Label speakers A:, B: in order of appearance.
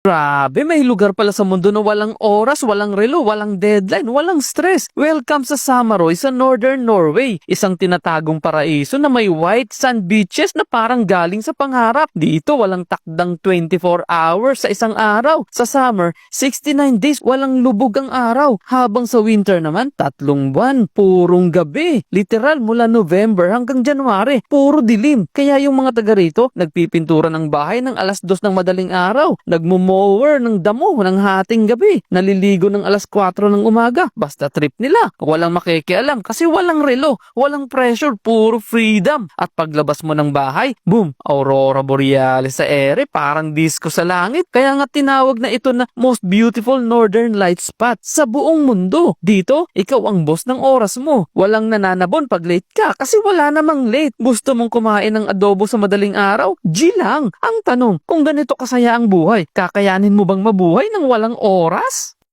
A: Grabe, may lugar pala sa mundo na walang oras, walang relo, walang deadline, walang stress. Welcome sa Samaroy sa Northern Norway, isang tinatagong paraiso na may white sand beaches na parang galing sa pangarap. Dito walang takdang 24 hours sa isang araw. Sa summer, 69 days walang lubog ang araw. Habang sa winter naman, tatlong buwan, purong gabi. Literal mula November hanggang January, puro dilim. Kaya yung mga taga rito, nagpipintura ng bahay ng alas dos ng madaling araw, nagmumower ng damo ng hating gabi, naliligo ng alas 4 ng umaga. Basta trip nila, walang makikialam kasi walang relo, walang pressure, puro freedom. At paglabas mo ng bahay, boom, aurora borealis sa ere, parang disco sa langit. Kaya nga tinawag na ito na most beautiful northern light spot sa buong mundo. Dito, ikaw ang boss ng oras mo. Walang nananabon pag late ka kasi wala namang late. Gusto mong kumain ng adobo sa madaling araw? G lang. Ang tanong, kung ganito kasaya ang buhay, kakayanin mo bang mabuhay ng walang oras?